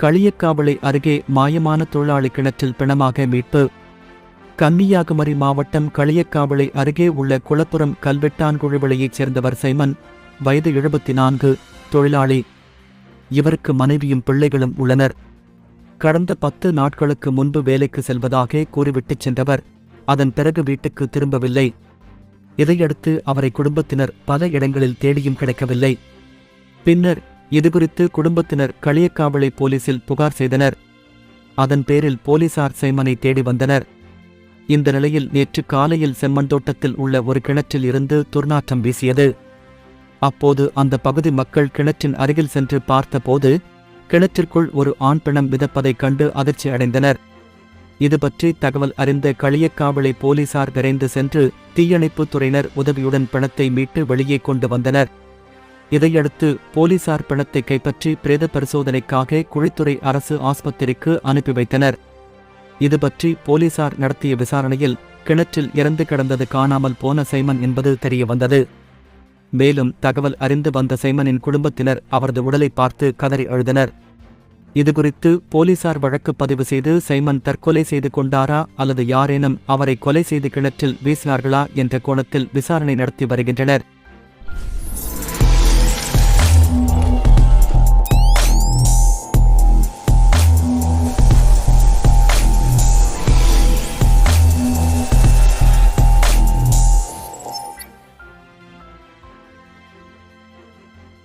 களியக்காவளை அருகே மாயமான தொழிலாளி கிணற்றில் பிணமாக மீட்பு. கன்னியாகுமரி மாவட்டம் களியக்காவளை அருகே உள்ள குளப்புறம் கல்வெட்டான்குழுவிளையைச் சேர்ந்தவர் சைமன் வயது எழுபத்தி நான்கு தொழிலாளி. இவருக்கு மனைவியும் பிள்ளைகளும் உள்ளனர். கடந்த பத்து நாட்களுக்கு முன்பு வேலைக்கு செல்வதாக கூறிவிட்டுச் சென்றவர் அதன் பிறகு வீட்டுக்கு திரும்பவில்லை. இதையடுத்து அவரை குடும்பத்தினர் பல இடங்களில் தேடியும் கிடைக்கவில்லை. பின்னர் இதுகுறித்து குடும்பத்தினர் களியக்காவளை போலீசில் புகார் செய்தனர். அதன் பேரில் போலீசார் சைமனை தேடி வந்தனர். இந்த நிலையில் நேற்று காலையில் செம்மந்தோட்டத்தில் உள்ள ஒரு கிணற்றில் இருந்து துர்நாற்றம் வீசியது. அப்போது அந்த பகுதி மக்கள் கிணற்றின் அருகில் சென்று பார்த்தபோது கிணற்றிற்குள் ஒரு ஆண் பிணம் மிதப்பதைக் கண்டு அதிர்ச்சி அடைந்தனர். இது பற்றி தகவல் அறிந்த களியக்காவளை போலீசார் விரைந்து சென்று தீயணைப்புத் துறையினர் உதவியுடன் பிணத்தை மீட்டு வெளியே கொண்டு வந்தனர். இதையடுத்து போலீசார் பிணத்தை கைப்பற்றி பிரேத பரிசோதனைக்காக குழித்துறை அரசு ஆஸ்பத்திரிக்கு அனுப்பி வைத்தனர். இது பற்றி போலீசார் நடத்திய விசாரணையில் கிணற்றில் இறந்து கிடந்தது காணாமல் போன சைமன் என்பது தெரியவந்தது. மேலும் தகவல் அறிந்து வந்த சைமனின் குடும்பத்தினர் அவரது உடலை பார்த்து கதறி அழுதனர். இதுகுறித்து போலீசார் வழக்கு பதிவு செய்து சைமன் தற்கொலை செய்து கொண்டாரா அல்லது யாரேனும் அவரை கொலை செய்து கிணற்றில் வீசினார்களா என்ற கோணத்தில் விசாரணை நடத்தி வருகின்றனர்.